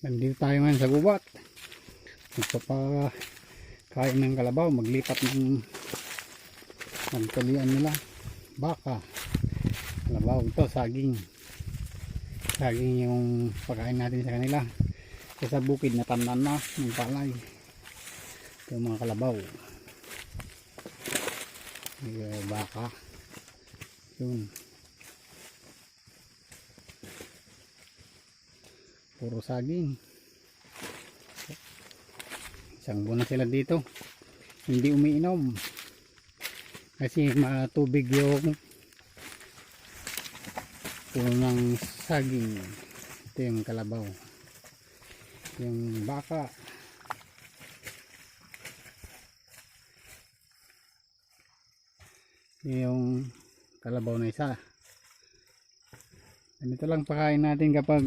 Nandito tayo ngayon sa gubat. Magpapakain ng kalabaw. Maglipat ng magtalian nila. Baka. Kalabaw. Ito, saging. Saging yung pagkain natin sa kanila. Sa bukid natamnan na ng palay. Ito yung mga kalabaw. Yung baka. Yun. Puro saging. Isang buwan sila dito. Hindi umiinom. Kasi matubig yung puno ng saging. Ito yung kalabaw. Yung baka. Yung kalabaw na isa. Ganito lang pakain natin kapag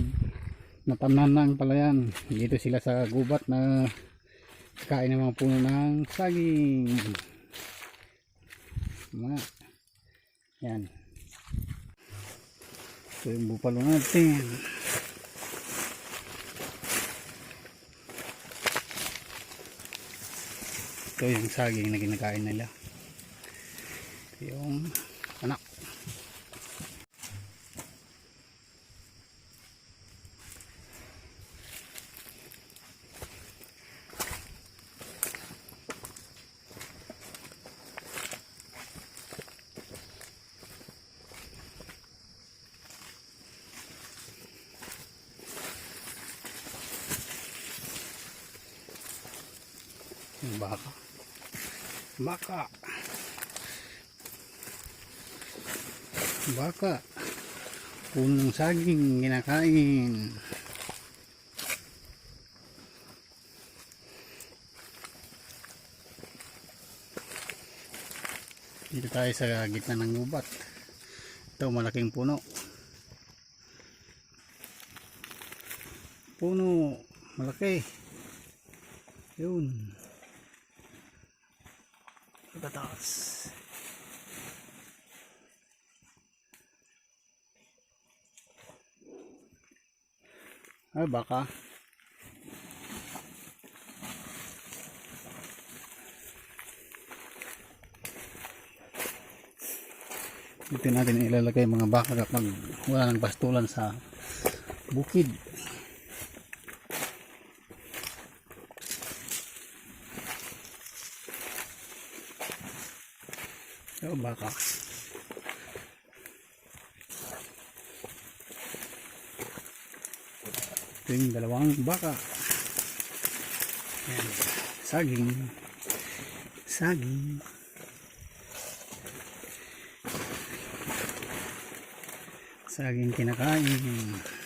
natamnan na ang palayan. Dito sila sa gubat na kain ng mga puno ng saging. Mga yan. Ito yung bupalo natin. Ito yung saging na kinakain nila. Ito yung anak baka. Baka. Baka. Puno ng saging ginakain. Dito tayo sa gitna ng gubat. Ito malaking puno. Puno malaki. Yun. Pagkataas. Ay, baka. Dito natin ilalagay mga baka kapag wala nang pastulan sa bukid. Ito baka. Ito yung dalawang baka. Ayan. Saging. Saging. Saging kinakain.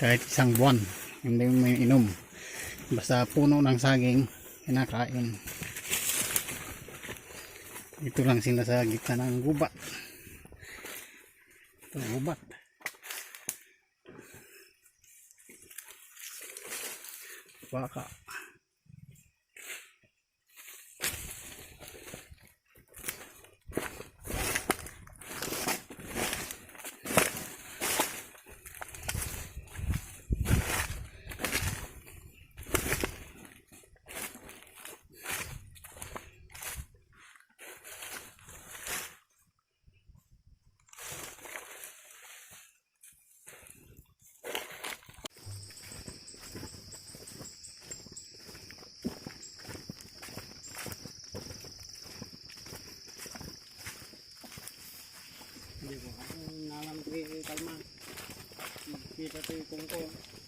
Kahit isang buwan hindi mo may inom. Basta puno ng saging kinakain. Ito lang sila sa gitna ng gubat. Ito gubat. Baka Tapi 过